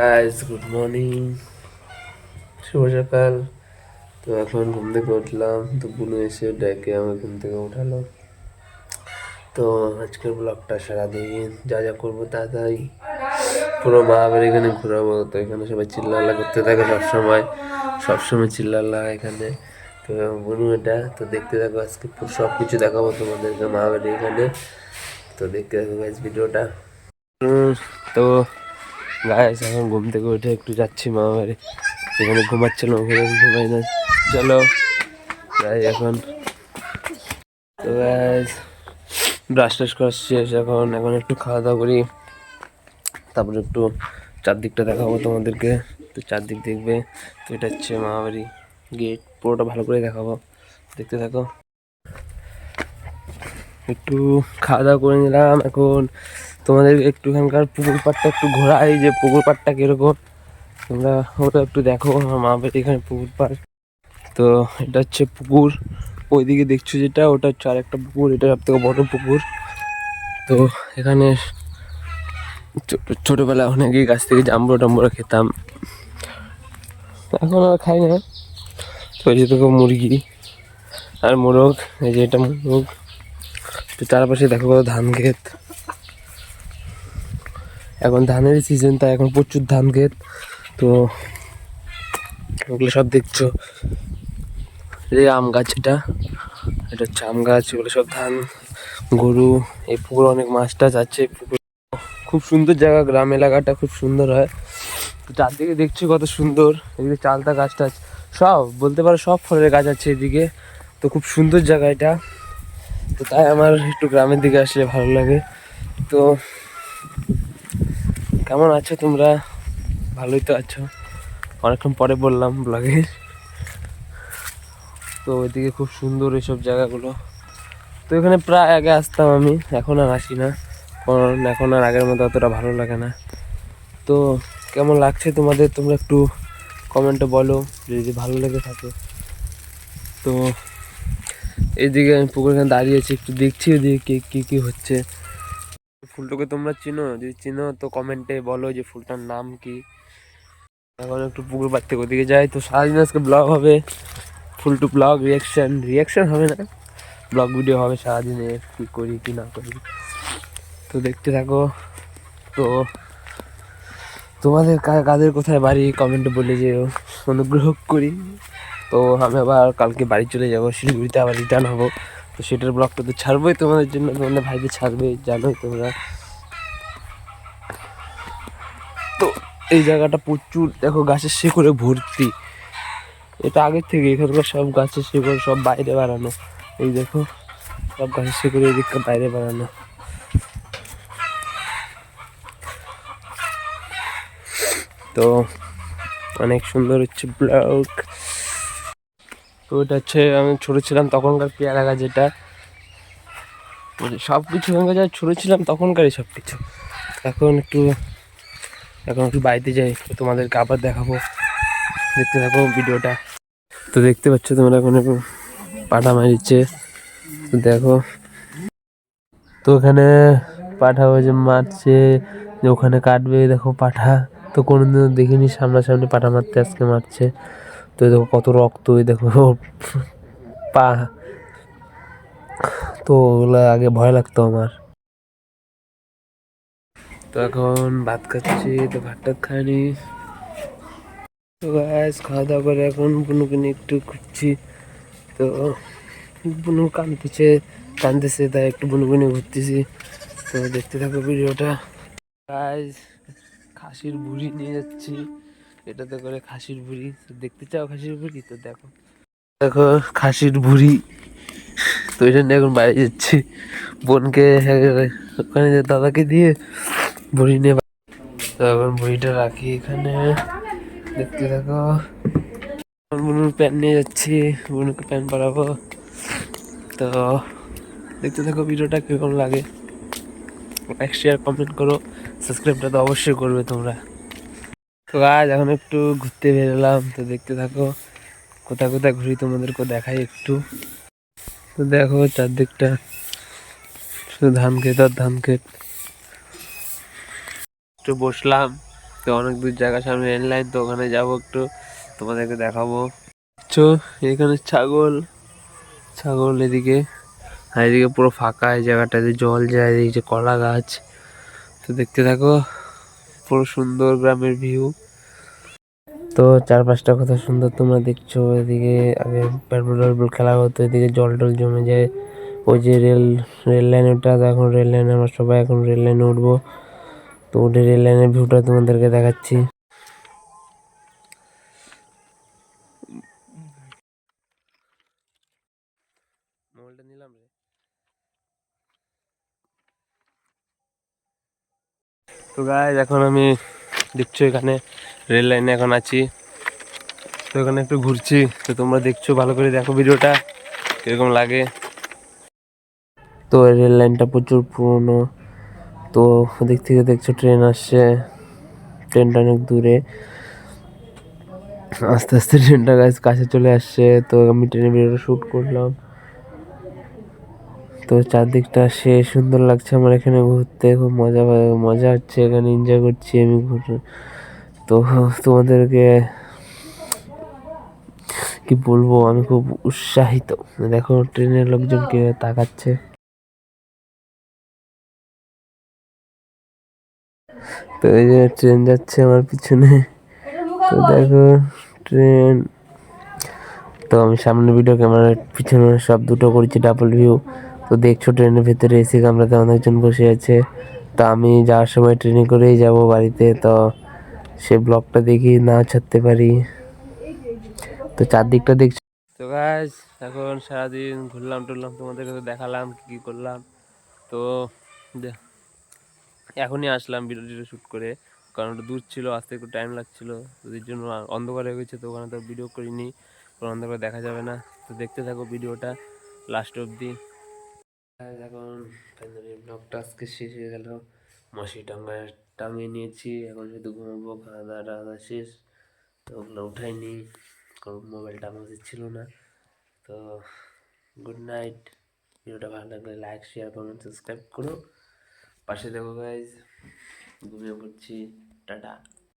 Guys good morning শুভ সকাল। তো এখন ঘুম থেকে উঠলাম। তো বুনু এসে ডেকে আমার ঘুম থেকে উঠালো। তো আজকের ব্লগটা সারাদিন যা যা করব তা তাই। পুরো মা আবার এখানে ঘোরাবো। তো এখানে সবাই চিল্লাল্লা করতে থাকে সবসময়। সবসময় চিল্লাল্লা এখানে। তো বুনু এটা। তো দেখতে থাকো আজকে সব কিছু দেখাবো তোমাদেরকে মা বাড়ি এখানে। তো দেখতে থাকো গাইস ভিডিওটা। তো গাইস এখন ঘুম থেকে উঠে একটু যাচ্ছি মামা বাড়ি এখানে ঘুমাচ্ছিল, ওখানে ঘুমাই না চলো যাই এখন তো ব্রাশ টাশ করা শেষ। এখন এখন একটু খাওয়া দাওয়া করি। তারপরে একটু চারদিকটা দেখাবো তোমাদেরকে। তো চারদিক দেখবে, তো এটা হচ্ছে মামা বাড়ি গেট পুরোটা ভালো করে দেখাবো। দেখতে থাকো। একটু খাওয়া দাওয়া করে নিলাম। এখন তোমাদের একটুখানকার পুকুর পাড়টা একটু ঘোরাই যে পুকুর পাড়টা কীরকম। তোমরা ওটা একটু দেখো, আমার মা বাড়ি এখানে পুকুর পাড়। তো এটা হচ্ছে পুকুর। ওইদিকে দেখছ যেটা, ওটা হচ্ছে আর একটা পুকুর, এটা সব থেকে বড় পুকুর। তো এখানে ছোট- ছোটবেলায় অনেকেই গাছ থেকে জাম্বুরা টাম্বুরা খেতাম। এখন আর খাই না। তো এই যে দেখো মুরগি আর মোরগ, এই যে এটা মোরগ। তো চারপাশে দেখো ধান ক্ষেত। এখন ধানের সিজন তাই এখন প্রচুর ধান ক্ষেত। তো ওগুলো সব দেখছ। এই আম গাছ এটা এটা হচ্ছে আম গাছ, এগুলো সব ধান, গরু, এই পুকুরে অনেক মাছ টাছ আছে, পুকুর খুব সুন্দর জায়গা, গ্রাম এলাকাটা খুব সুন্দর হয়। তো চারদিকে দেখছি কত সুন্দর, এদিকে চালতা গাছ টাছ, সব, বলতে পারো সব ফলের গাছ আছে এদিকে। তো খুব সুন্দর জায়গা এটা। তো তাই আমার একটু গ্রামের দিকে আসলে ভালো লাগে। তো কেমন আছো তোমরা? ভালোই তো আছো। অনেকক্ষণ পরে বললাম ব্লগে তো ওইদিকে খুব সুন্দর এইসব জায়গাগুলো। তো এখানে প্রায় আগে আসতাম আমি, এখন আর আসি না। কারণ এখন আর আগের মতো অতটা ভালো লাগে না। তো কেমন লাগছে তোমাদের? তোমরা একটু কমেন্টে বলো, যদি ভালো লেগে থাকে। তো এইদিকে আমি পুকুর এখানে দাঁড়িয়েছি একটু দেখছি ওদিকে কী, কি হচ্ছে। ফুলটাকে তোমরা চিনো? যদি চিনো, তো কমেন্টে বলো যে ফুলটার নাম কি। এখন একটু পুকুর পাড় থেকে ওদিকে যাই। তো সারাদিন আজকে ব্লগ হবে। Full to vlog reaction reaction হবে না? ব্লগ ভিডিও হবে সারাদিনে, কী করি, কি না করি। তো দেখতে থাকো। তো তোমাদের কাদের কোথায় বাড়ি? কমেন্টে বলে যে অনুগ্রহ করি। তো আমি আবার কালকে বাড়ি চলে যাব। শিলিগুড়িতে আবার রিটার্ন হব। তো সেটার ব্লগটা তো ছাড়বোই তোমাদের জন্য, তোমাদের ভাইকে ছাড়বে জানোই তোমরা। তো এই জায়গাটা প্রচুর, দেখো গাছের শিকড়ে ভর্তি। এটা আগের থেকে, এখানকার সব গাছের শিকড় সব বাইরে বাড়ানো এই দেখো, সব গাছের শিকড় এদিকটা বাইরে বাড়ানো তো অনেক সুন্দর হচ্ছে ব্লগ তো এটা হচ্ছে আমি ছোট ছিলাম, তখনকার পেয়ারা গাছ যেটা। সব কিছু এখানকার যা ছোট ছিলাম, তখনকারই সব কিছু। এখন একটু এখন একটু বাড়িতে যাই তোমাদেরকে আবার দেখাবো। দেখতে থাকো ভিডিওটা। তো দেখতে পাচ্ছ তোমরা এখন পাঠা মারিচ্ছে তো দেখো। তো ওখানে পাঠা ওই যে মারছে, যে ওখানে কাটবে, দেখো পাঠা। তো কোনোদিনও দেখিনি, সামনাসামনি পাঠা মারতে আজকে মারছে। তো দেখো কত রক্ত দেখো পা। তো ওগুলা আগে ভয় লাগতো আমার। তো এখন ভাত খাচ্ছি, তো ভাত টাত খাইনি। তো গাছ খাওয়া দাওয়া করে এখন বুনুকে নিয়ে একটু ঘুরছি। তো বুনু কানতেছে কানতেছে তাই একটু বুনুকে নিয়ে ঘুরতেছি। তো দেখতে থাকো ভিডিওটা। গাছ খাসির বুড়ি নিয়ে যাচ্ছি। এটাতে করে খাসির তো দেখতে চাও খাসির বুড়ি তো দেখো। দেখো, খাসির বুড়ি তো এই জন্য এখন বাইরে যাচ্ছি। বোনকে ওখানে দাদাকে দিয়ে বুড়ি নিয়ে তো এখন বুড়িটা রাখি এখানে। দেখতে এখন বুনুর প্যান্ট নিয়ে যাচ্ছি। বুনুকে প্যান পরাবো তো দেখতে থাকো ভিডিওটা কীরকম লাগে। লাইক শেয়ার কমেন্ট করো। সাবস্ক্রাইবটা তো অবশ্যই করবে তোমরা। তো আজ এখন একটু ঘুরতে বেরোলাম। তো দেখতে থাকো, কোথায় কোথায় ঘুরি তোমাদেরকে দেখাই একটু। তো দেখো, চারদিকটা শুধু ধান ক্ষেত আর ধান ক্ষেত একটু বসলাম, তো অনেক দূর জায়গা, সামনে রেল লাইন তো ওখানে যাব একটু, তোমাদেরকে দেখাবো। চো, এখানে ছাগল ছাগল এদিকে, আর এদিকে পুরো ফাঁকা, এই জায়গাটাতে জল যায়, এই যে কলা গাছ। তো দেখতে থাকো পুরো সুন্দর গ্রামের ভিউ তো চার পাঁচটা কথা সুন্দর তোমরা দেখছ, এদিকে আগে ব্যাটবল খেলা হতো, এদিকে জল টল জমে যায়। ওই যে রেল রেল লাইন ওটা এখন রেল লাইনে আমরা সবাই এখন রেল লাইনে উঠবো। তো উঠে রেল লাইনের ভিউটা তোমাদেরকে দেখাচ্ছি মোবাইলটা নিলাম রে তো গাইজ এখন আমি দেখছ এখানে রেল লাইনে এখন আছি। তো এখানে একটু ঘুরছি। তো তোমরা দেখছ, ভালো করে দেখো ভিডিওটা, কীরকম লাগে। তো রেল লাইনটা প্রচুর পুরনো। তো ওদিক থেকে দেখছ ট্রেন আসছে। ট্রেনটা অনেক দূরে। আস্তে আস্তে ট্রেনটা গাছ কাছে চলে আসছে। তো আমি ট্রেনের ভিডিওটা শ্যুট করলাম। তো চারদিকটা সে সুন্দর লাগছে। আমার এখানে ঘুরতে খুব মজা মজা হচ্ছে, এখানে এনজয় করছি আমি তো তোমাদেরকে কি বলব, আমি খুব উৎসাহিত। দেখো, ট্রেনের লোকজন কে তাকাচ্ছে। তো এই যে ট্রেন যাচ্ছে আমার পিছনে। তো দেখো, ট্রেন। তো আমি সামনে ভিডিও ক্যামেরার পিছনে সব দুটো করেছি ডাবল ভিউ তো দেখছ ট্রেনের ভেতরে এসি কামরাতে অনেকজন বসে আছে। তো আমি যাওয়ার সময় ট্রেনে করেই যাব বাড়িতে, তো সে ব্লগটা দেখি না ছাড়তে পারি। তো চারদিকটা দেখছ। তো গাইজ এখন সারাদিন ঘুরলাম টুরলাম তোমাদেরকে তো দেখালাম কি কি করলাম। তো এখনই আসলাম ভিডিও টিডিও শ্যুট করে, কারণ ওটা দূর ছিল, আসতে একটু টাইম লাগছিল। ওদের জন্য অন্ধকার হয়ে গেছে, তো ওখানে তো ভিডিও করিনি কারণ অন্ধকার দেখা যাবে না। তো দেখতে থাকো ভিডিওটা লাস্ট অবধি। এখন ফাইনালি ব্লগটা আজকে শেষ হয়ে গেল। মাসি টাঙ্গায় টাঙিয়ে নিয়েছি। এখন শুধু ঘুমাবো খাওয়া দাওয়া টাওয়া শেষ। তো ওগুলো উঠাইনি, কারণ মোবাইলটা আমাদের ছিল না। তো গুড নাইট ভিডিওটা ভালো লাগলে লাইক শেয়ার কমেন্ট সাবস্ক্রাইব করো। পাশে দেখো গাইজ ঘুমিয়ে পড়ছি। টাটা।